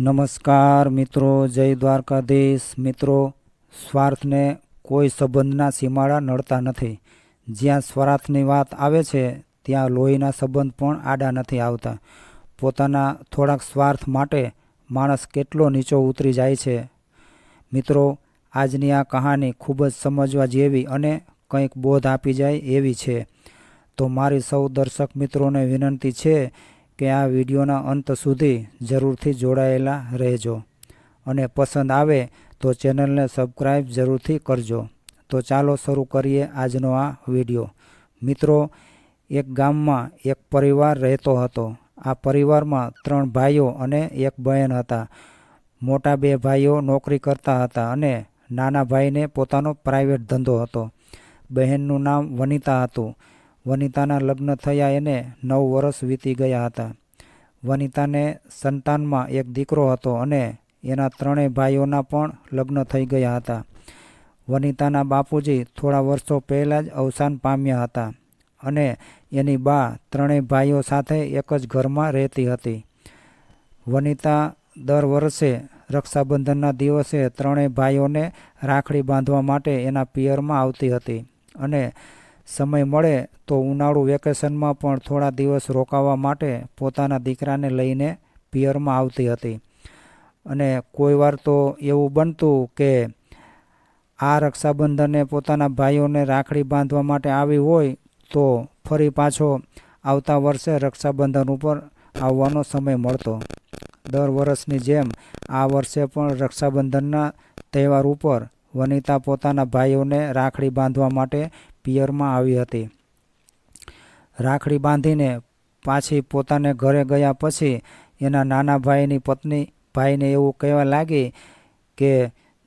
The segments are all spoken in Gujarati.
નમસ્કાર મિત્રો, જય દ્વારકાધીશ. મિત્રો, સ્વાર્થને કોઈ સંબંધના સીમાડા નડતા નથી. જ્યાં સ્વાર્થની વાત આવે છે, ત્યાં લોહીના સંબંધ પણ આડા નથી આવતા. પોતાના થોડાક સ્વાર્થ માટે માણસ કેટલો નીચો ઉતરી જાય છે. મિત્રો, આજની આ કહાની ખૂબ જ સમજવા જેવી અને કંઈક બોધ આપી જાય એવી છે. તો મારી સૌ દર્શક મિત્રોને વિનંતી છે કે આ વિડીયોના અંત સુધી જરૂરથી જોડાયેલા રહેજો. અને પસંદ આવે તો ચેનલને સબસ્ક્રાઈબ જરૂરથી કરજો. તો ચાલો શરૂ કરીએ આજનો આ વીડિયો. મિત્રો, એક ગામમાં એક પરિવાર રહેતો હતો. આ પરિવારમાં ત્રણ ભાઈઓ અને એક બહેન હતા. મોટા બે ભાઈઓ નોકરી કરતા હતા અને નાના ભાઈને પોતાનો પ્રાઇવેટ ધંધો હતો. બહેનનું નામ વનિતા હતું. વનિતાના લગ્ન થયા એને નવ વર્ષ વીતી ગયા હતા. વનિતાને સંતાનમાં એક દીકરો હતો અને એના ત્રણેય ભાઈઓના પણ લગ્ન થઈ ગયા હતા. વનિતાના બાપુજી થોડા વર્ષો પહેલાં જ અવસાન પામ્યા હતા અને એની બા ત્રણેય ભાઈઓ સાથે એક જ ઘરમાં રહેતી હતી. વનિતા દર વર્ષે રક્ષાબંધનના દિવસે ત્રણેય ભાઈઓને રાખડી બાંધવા માટે એના પિયરમાં આવતી હતી અને સમય મળે તો ઉનાળુ વેકેશનમાં પણ થોડા દિવસ રોકાવા માટે પોતાના દીકરાને લઈને પિયરમાં આવતી હતી. અને કોઈ વાર તો એવું બનતું કે આ રક્ષાબંધને પોતાના ભાઈઓને રાખડી બાંધવા માટે આવી હોય તો ફરી પાછો આવતા વર્ષે રક્ષાબંધન ઉપર આવવાનો સમય મળતો. દર વર્ષની જેમ આ વર્ષે પણ રક્ષાબંધનના તહેવાર ઉપર વનિતા પોતાના ભાઈઓને રાખડી બાંધવા માટે પિયરમાં આવી હતી. રાખડી બાંધીને પાછી પોતાને ઘરે ગયા પછી એના નાના ભાઈની પત્ની ભાઈને એવું કહેવા લાગી કે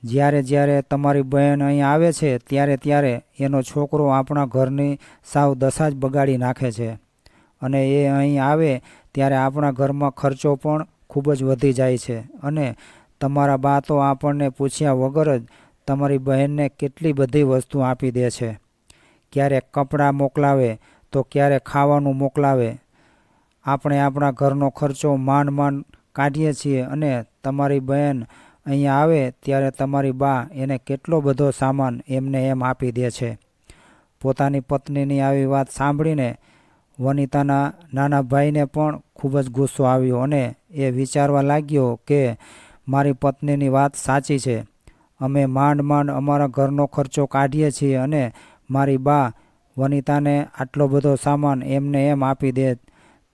જ્યારે જ્યારે તમારી બહેન અહીં આવે છે, ત્યારે ત્યારે એનો છોકરો આપણા ઘરની સાવ દશા જ બગાડી નાખે છે અને એ અહીં આવે ત્યારે આપણા ઘરમાં ખર્ચો પણ ખૂબ જ વધી જાય છે અને તમારા બા તો આપણને પૂછ્યા વગર જ તમારી બહેનને કેટલી બધી વસ્તુ આપી દે છે. ક્યારેક કપડાં મોકલાવે, તો ક્યારેક ખાવાનું મોકલાવે. આપણે આપણા ઘરનો ખર્ચો માંડ માંડ કાઢીએ છીએ અને તમારી બહેન અહીંયા આવે ત્યારે તમારી બા એને કેટલો બધો સામાન એમને એમ આપી દે છે. પોતાની પત્નીની આવી વાત સાંભળીને વનિતાના નાના ભાઈને પણ ખૂબ જ ગુસ્સો આવ્યો અને એ વિચારવા લાગ્યો કે મારી પત્નીની વાત સાચી છે. અમે માંડ માંડ અમારા ઘરનો ખર્ચો કાઢીએ છીએ અને મારી બા વનિતાને આટલો બધો સામાન એમને એમ આપી દે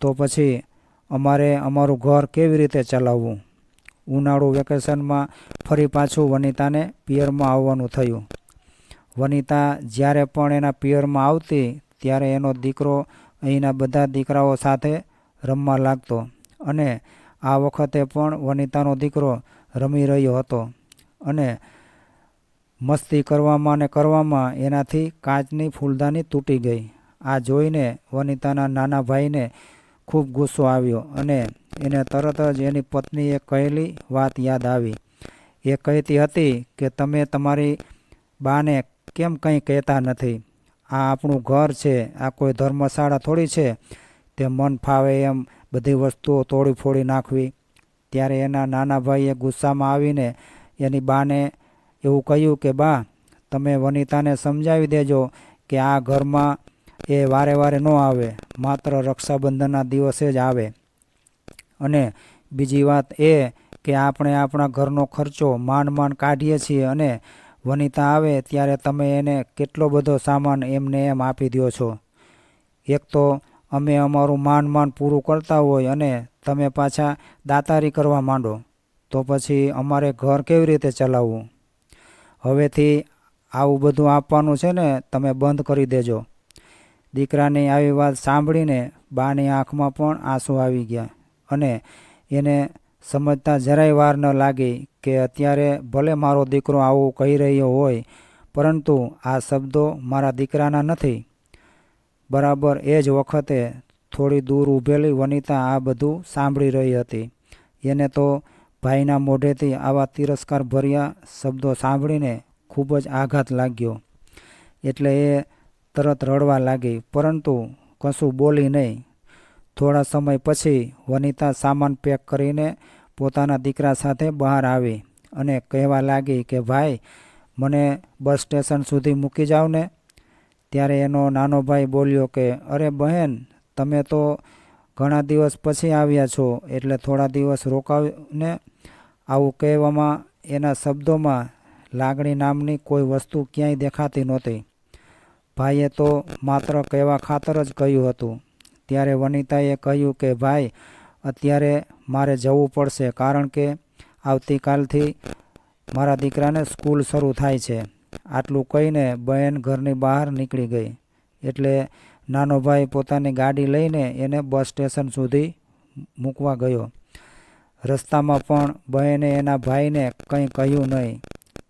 તો પછી અમારે અમારું ઘર કેવી રીતે ચલાવવું? ઉનાળુ વેકેશનમાં ફરી પાછું વનિતાને પિયરમાં આવવાનું થયું. વનિતા જ્યારે પણ એના પિયરમાં આવતી, ત્યારે એનો દીકરો અહીંના બધા દીકરાઓ સાથે રમવા લાગતો અને આ વખતે પણ વનિતાનો દીકરો રમી રહ્યો હતો. અને મસ્તી કરવામાં ને કરવામાં એનાથી કાચની ફૂલદાની તૂટી ગઈ. આ જોઈને વનિતાના નાના ભાઈને ખૂબ ગુસ્સો આવ્યો અને એને તરત જ એની પત્નીએ કહેલી વાત યાદ આવી. એ કહેતી હતી કે, તમે તમારી બાને કેમ કંઈ કહેતા નથી? આ આપણું ઘર છે, આ કોઈ ધર્મશાળા થોડી છે? તે મન ફાવે એમ બધી વસ્તુઓ તોડી ફોડી નાખવી. ત્યારે એના નાના ભાઈએ ગુસ્સામાં આવીને એની બાને એવું કહ્યું કે, બા, તમે વનિતાને સમજાવી દેજો કે આ ઘરમાં એ વારે વારે ન આવે, માત્ર રક્ષાબંધનના દિવસે જ આવે. અને બીજી વાત એ કે આપણે આપણા ઘરનો ખર્ચો માંડ માંડ કાઢીએ છીએ અને વનિતા આવે ત્યારે તમે એને કેટલો બધો સામાન એમને એમ આપી દો છો. એક તો અમે અમારું માંડ માંડ પૂરું કરતા હોય અને તમે પાછા દાતારી કરવા માંડો, તો પછી અમારે ઘર કેવી રીતે ચલાવવું? હવેથી આવું બધું આપવાનું છે ને, તમે બંધ કરી દેજો. દીકરાની આવી વાત સાંભળીને બાની આંખમાં પણ આંસુ આવી ગયા અને એને સમજતા જરાય વાર ન લાગી કે અત્યારે ભલે મારો દીકરો આવું કહી રહ્યો હોય, પરંતુ આ શબ્દો મારા દીકરાના નથી. બરાબર એ જ વખતે થોડી દૂર ઊભેલી વનિતા આ બધું સાંભળી રહી હતી. એને તો ભાઈના મોઢેથી આવા તિરસ્કાર ભર્યા શબ્દો સાંભળીને ખૂબ જ આઘાત લાગ્યો. એટલે એ તરત રડવા લાગી. પરંતુ કશું બોલી નહીં. થોડા સમય પછી વનિતા સામાન પેક કરીને પોતાના દીકરા સાથે બહાર આવી અને કહેવા લાગી કે, ભાઈ, મને બસ સ્ટેશન સુધી મૂકી જાઓ ને? ત્યારે એનો નાનો ભાઈ બોલ્યો કે, અરે બહેન, તમે તો ઘણા દિવસ પછી આવ્યા છો, એટલે થોડા દિવસ રોકાવને આવું કહેવામાં એના શબ્દોમાં લાગણી નામની કોઈ વસ્તુ ક્યાંય દેખાતી નહોતી. ભાઈએ તો માત્ર કહેવા ખાતર જ કહ્યું હતું. ત્યારે વનિતાએ કહ્યું કે, ભાઈ, અત્યારે મારે જવું પડશે કારણ કે આવતીકાલથી મારા દીકરાને સ્કૂલ શરૂ થાય છે. આટલું કહીને બહેન ઘરની બહાર નીકળી ગઈ. એટલે નાનો ભાઈ પોતાની ગાડી લઈને એને બસ સ્ટેશન સુધી મૂકવા ગયો. રસ્તામાં પણ બહેને એના ભાઈને કંઈ કહ્યું નહીં.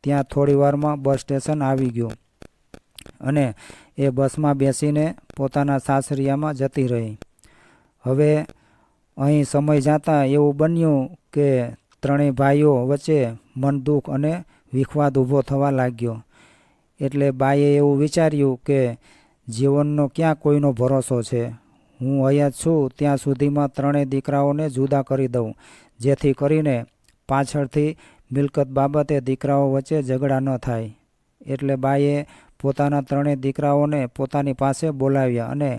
ત્યાં થોડી વારમાં બસ સ્ટેશન આવી ગયું અને એ બસમાં બેસીને પોતાના સાસરિયામાં જતી રહી. હવે અહીં સમય જતાં એવું બન્યું કે ત્રણેય ભાઈઓ વચ્ચે મન દુઃખ અને વિખવાદ ઊભો થવા લાગ્યો. એટલે બાઈએ એવું વિચાર્યું કે જીવનનો ક્યાં કોઈનો ભરોસો છે? હું અહીંયા છું, ત્યાં સુધીમાં ત્રણેય દીકરાઓને જુદા કરી દઉં. જેથી કરીને પાછળથી મિલકત બાબતે દીકરાઓ વચ્ચે ઝઘડા ન થાય. એટલે બાઈએ પોતાના ત્રણેય દીકરાઓને પોતાની પાસે બોલાવ્યા અને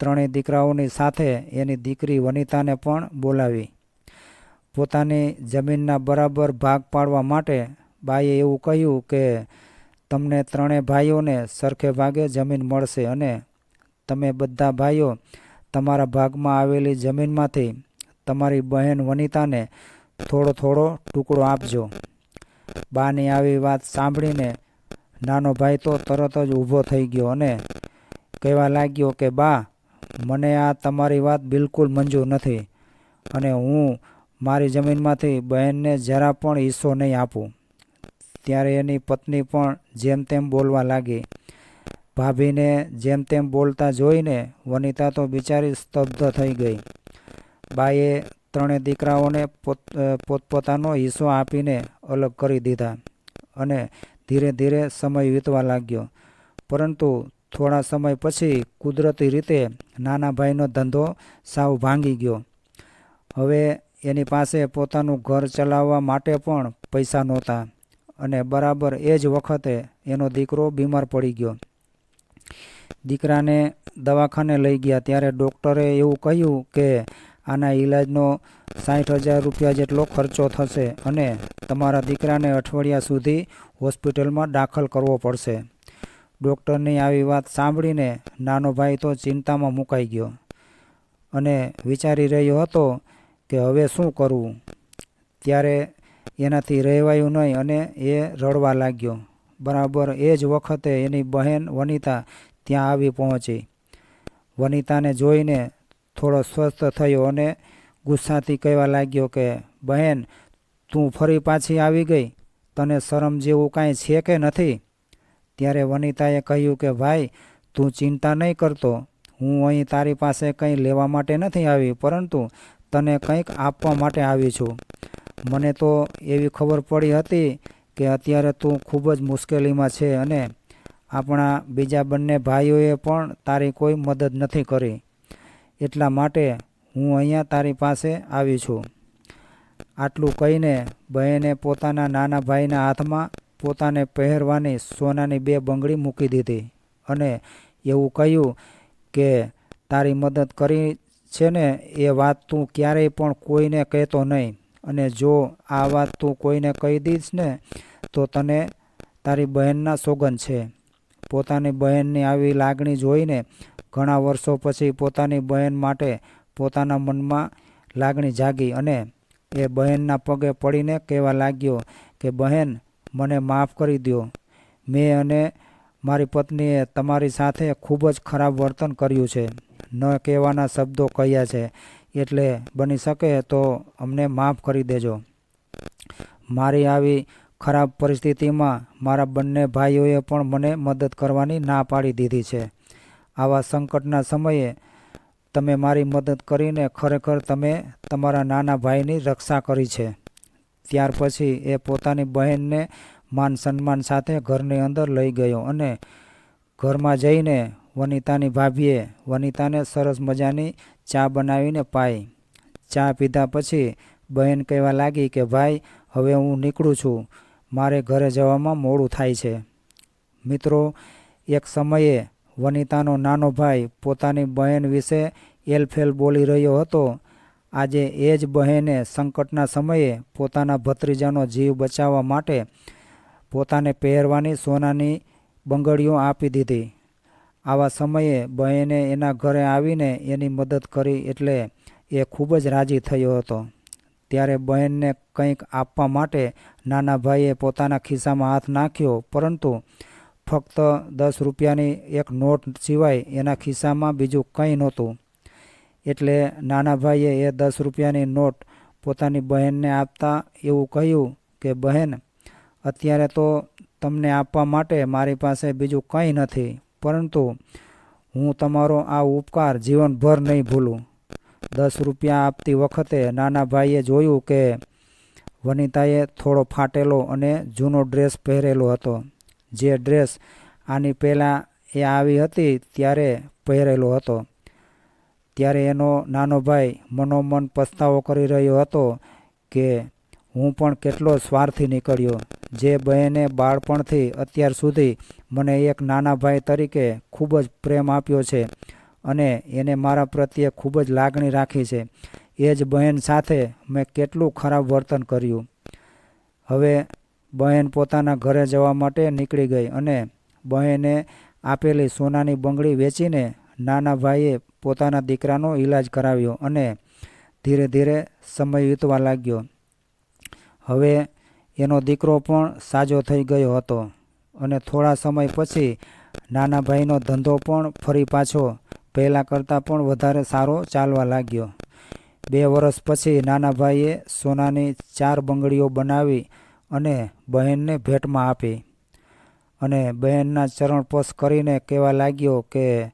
ત્રણેય દીકરાઓની સાથે એની દીકરી વનિતાને પણ બોલાવી. પોતાની જમીનના બરાબર ભાગ પાડવા માટે બાઈએ એવું કહ્યું કે, તમને ત્રણેય ભાઈઓને સરખે ભાગે જમીન મળશે અને તમે બધા ભાઈઓ તમારા ભાગમાં આવેલી જમીનમાંથી તમારી બહેન વનિતાને થોડો થોડો ટુકડો આપજો. બાની આવી વાત સાંભળીને નાનો ભાઈ તો તરત જ ઊભો થઈ ગયો અને કહેવા લાગ્યો કે, બા, મને આ તમારી વાત બિલકુલ મંજૂર નથી અને હું મારી જમીનમાંથી બહેનને જરા પણ હિસ્સો નહીં આપું. ત્યારે એની પત્ની પણ જેમ તેમ બોલવા લાગી. ભાભીને જેમ તેમ બોલતા જોઈને વનિતા તો બિચારી સ્તબ્ધ થઈ ગઈ. બાએ ત્રણેય દીકરાઓને પોત પોતપોતાનો હિસ્સો આપીને અલગ કરી દીધા અને ધીરે ધીરે સમય વીતવા લાગ્યો. પરંતુ થોડા સમય પછી કુદરતી રીતે નાના ભાઈનો ધંધો સાવ ભાંગી ગયો. હવે એની પાસે પોતાનું ઘર ચલાવવા માટે પણ પૈસા નહોતા અને બરાબર એ જ વખતે એનો દીકરો બીમાર પડી ગયો. દીકરાને દવાખાને લઈ ગયા ત્યારે ડૉક્ટરે એવું કહ્યું કે આના ઈલાજનો સાઠ હજાર રૂપિયા જેટલો ખર્ચો થશે અને તમારા દીકરાને અઠવાડિયા સુધી હોસ્પિટલમાં દાખલ કરવો પડશે. ડૉક્ટરની આવી વાત સાંભળીને નાનો ભાઈ તો ચિંતામાં મુકાઈ ગયો અને વિચારી રહ્યો હતો કે હવે શું કરવું. ત્યારે એનાથી રહેવાયું નહીં અને એ રડવા લાગ્યો. બરાબર એ જ વખતે એની બહેન વનિતા ત્યાં આવી પહોંચી. વનિતાને જોઈને થોડો સ્વસ્થ થયો અને ગુસ્સાથી કહેવા લાગ્યો કે, બહેન, તું ફરી પાછી આવી ગઈ? તને શરમ જેવું કાંઈ છે કે નથી? ત્યારે વનિતાએ કહ્યું કે, ભાઈ, તું ચિંતા નહીં કરતો. હું અહીં તારી પાસે કંઈ લેવા માટે નથી આવી, પરંતુ તને કંઈક આપવા માટે આવી છું. મને તો એવી ખબર પડી હતી કે અત્યારે તું ખૂબ જ મુશ્કેલીમાં છે અને આપણા બીજા બંને ભાઈઓએ પણ તારી કોઈ મદદ નથી કરી. એટલા માટે હું અહીંયા તારી પાસે આવી છું. આટલું કહીને બહેને પોતાના નાના ભાઈના હાથમાં પોતાને પહેરવાની સોનાની બે બંગડી મૂકી દીધી અને એવું કહ્યું કે, તારી મદદ કરી છે ને એ વાત તું ક્યારેય પણ કોઈને કહેતો નહીં. અને જો આ વાત તું કોઈને કહી દઈશ ને, તો તને તારી બહેનના સોગન છે. પોતાની બહેનની આવી લાગણી જોઈને ઘણા વર્ષો પછી પોતાની બહેન માટે પોતાના મનમાં લાગણી જાગી અને એ બહેનના પગે પડીને કહેવા લાગ્યો કે, બહેન, મને માફ કરી દો મેં અને મારી પત્નીએ તમારી સાથે ખૂબ જ ખરાબ વર્તન કર્યું છે. ન કહેવાના શબ્દો કહ્યા છે. એટલે બની શકે તો અમને માફ કરી દેજો. મારી આવી ખરાબ પરિસ્થિતિમાં મારા બંને ભાઈઓએ પણ મને મદદ કરવાની ના પાડી દીધી છે. આવા સંકટના સમયે તમે મારી મદદ કરીને ખરેખર તમે તમારા નાના ભાઈની રક્ષા કરી છે. ત્યાર પછી એ પોતાની બહેનને માન સન્માન સાથે ઘરની અંદર લઈ ગયો અને ઘરમાં જઈને વનિતાની ભાભીએ વનિતાને સરસ મજાની ચા બનાવીને પાઈ. ચા પીધા પછી બહેન કહેવા લાગી કે, ભાઈ, હવે હું નીકળું છું. મારે ઘરે જવામાં મોડું થાય છે. મિત્રો, એક સમયે વનિતાનો નાનો ભાઈ પોતાની બહેન વિશે એલફેલ બોલી રહ્યો હતો. આજે એ જ બહેને સંકટના સમયે પોતાના ભત્રીજાનો જીવ બચાવવા માટે પોતાને પહેરવાની સોનાની બંગડીઓ આપી દીધી. આવા સમયે બહેને એના ઘરે આવીને એની મદદ કરી એટલે એ ખૂબ જ રાજી થયો હતો. ત્યારે બહેનને કંઈક આપવા માટે નાના ભાઈએ પોતાના ખિસ્સામાં હાથ નાખ્યો, પરંતુ ફક્ત દસ રૂપિયાની એક નોટ સિવાય એના ખિસ્સામાં બીજું કંઈ નહોતું. એટલે નાના ભાઈએ એ દસ રૂપિયાની નોટ પોતાની બહેનને આપતા એવું કહ્યું કે, બહેન, અત્યારે તો તમને આપવા માટે મારી પાસે બીજું કંઈ નથી, પરંતુ હું તમારો આ ઉપકાર જીવનભર નહીં ભૂલું. દસ રૂપિયા આપતી વખતે નાના ભાઈએ જોયું કે વનિતાએ થોડો ફાટેલો અને જૂનો ડ્રેસ પહેરેલો હતો. જે ડ્રેસ આની પહેલાં એ આવી હતી ત્યારે પહેરેલો હતો. ત્યારે એનો નાનો ભાઈ મનોમન પસ્તાવો કરી રહ્યો હતો કે હું પણ કેટલો સ્વાર્થી નીકળ્યો. જે બહેને બાળપણથી અત્યાર સુધી મને એક નાના ભાઈ તરીકે ખૂબ જ પ્રેમ આપ્યો છે. અને એને મારા પ્રત્યે ખૂબ જ લાગણી રાખી છે. એ જ બહેન સાથે મેં કેટલું ખરાબ વર્તન કર્યું. હવે બહેન પોતાના ઘરે જવા માટે નીકળી ગઈ અને બહેને આપેલી સોનાની બંગડી વેચીને નાના ભાઈએ પોતાના દીકરાનો ઈલાજ કરાવ્યો અને ધીરે ધીરે સમય વીતવા લાગ્યો. હવે એનો દીકરો પણ સાજો થઈ ગયો હતો અને થોડા સમય પછી નાના ભાઈનો ધંધો પણ ફરી પાછો પહેલાં કરતાં પણ વધારે સારો ચાલવા લાગ્યો. બે વર્ષ પછી નાના ભાઈએ સોનાની ચાર બંગડીઓ બનાવી અને બહેનને ભેટમાં આપી. અને બહેનના ચરણપોષ કરીને કહેવા લાગ્યો કે,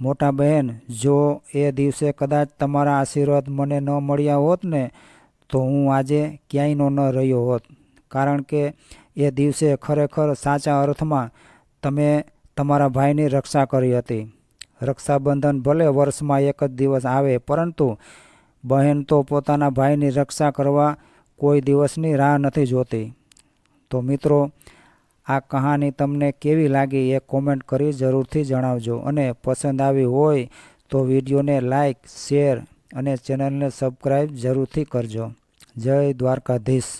મોટા બહેન, જો એ દિવસે કદાચ તમારા આશીર્વાદ મને ન મળ્યા હોત ને, તો હું આજે ક્યાંયનો ન રહ્યો હોત. કારણ કે એ દિવસે ખરેખર સાચા અર્થમાં તમે તમારા ભાઈની રક્ષા કરી હતી. રક્ષાબંધન ભલે વર્ષમાં એક જ દિવસ આવે, પરંતુ બહેન તો પોતાના ભાઈની રક્ષા કરવા કોઈ દિવસની રાહ નથી જોતી. તો મિત્રો, આ કહાની તમને કેવી લાગી એ કોમેન્ટ કરી જરૂરથી જણાવજો. અને પસંદ આવી હોય તો વિડીયોને લાઈક, શેર અને ચેનલને સબસ્ક્રાઈબ જરૂરથી કરજો. જય દ્વારકાધીશ.